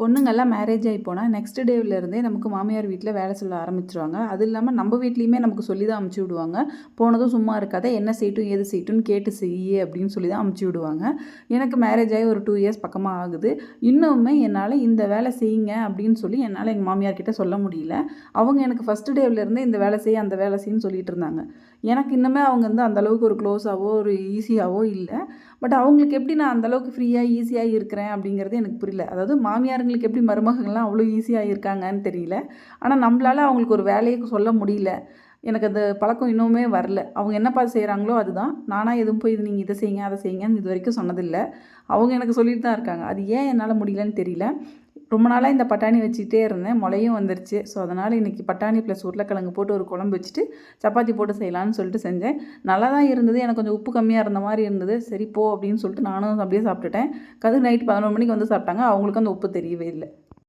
பொண்ணுங்கள்லாம் marriage ஆகி போனால் next டேவிலேருந்தே நமக்கு மாமியார் வீட்டில் வேலை சொல்ல ஆரம்பிச்சிருவாங்க. அது இல்லாமல் நம்ம வீட்லேயுமே நமக்கு சொல்லி தான் அமுச்சு விடுவாங்க. போனதும் சும்மா இருக்காத என்ன செய்யட்டும் ஏது செய்யட்டும்னு கேட்டு செய்ய அப்படின்னு சொல்லி தான் அமுச்சு விடுவாங்க. எனக்கு மேரேஜ் ஆகி ஒரு டூ இயர்ஸ் பக்கமாக ஆகுது. இன்னுமே என்னால் இந்த வேலை செய்யுங்க அப்படின்னு சொல்லி என்னால் எங்கள் மாமியார் கிட்டே சொல்ல முடியல. அவங்க எனக்கு ஃபஸ்ட்டு டேவிலேருந்தே இந்த வேலை செய்ய அந்த வேலை செய்யன்னு சொல்லிட்டு இருந்தாங்க. எனக்கு இன்னுமே அவங்க வந்து அந்த அளவுக்கு ஒரு க்ளோஸாகவோ ஒரு ஈஸியாகவோ இல்லை. பட் அவங்களுக்கு எப்படி நான் அந்தளவுக்கு ஃப்ரீயாக ஈஸியாக இருக்கிறேன் அப்படிங்கிறது எனக்கு புரியல. அதாவது மாமியார் மாமியாருங்களுக்கு எப்படி மருமகங்கள்லாம் அவ்வளோ ஈஸியாக இருக்காங்கன்னு தெரியல. ஆனால் நம்மளால் அவங்களுக்கு ஒரு வேலையை சொல்ல முடியல. எனக்கு அந்த பழக்கம் இன்னுமே வரல. அவங்க என்னப்பா செய்கிறாங்களோ அதுதான். நானாக எதுவும் போய் நீங்கள் இதை செய்யுங்க அதை செய்யுங்கன்னு இது வரைக்கும் சொன்னதில்லை. அவங்க எனக்கு சொல்லிட்டு தான் இருக்காங்க. அது ஏன் என்னால் முடியலன்னு தெரியல. ரொம்ப நாளாக இந்த பட்டாணி வச்சுக்கிட்டே இருந்தேன். முளையும் வந்துருச்சு. ஸோ அதனால் இன்றைக்கி பட்டாணி ப்ளஸ் உருளைக்கிழங்கு போட்டு ஒரு குழம்பு வச்சுட்டு சப்பாத்தி போட்டு செய்யலான்னு சொல்லிட்டு செஞ்சேன். நல்லா தான் இருந்தது. எனக்கு கொஞ்சம் உப்பு கம்மியாக இருந்த மாதிரி இருந்தது. சரி போ அப்படின்னு சொல்லிட்டு நானும் அப்படியே சாப்பிட்டுட்டேன். கதிர் நைட் பதினொரு மணிக்கு வந்து சாப்பிட்டாங்க. அவங்களுக்கும் அந்த உப்பு தெரியவே இல்லை.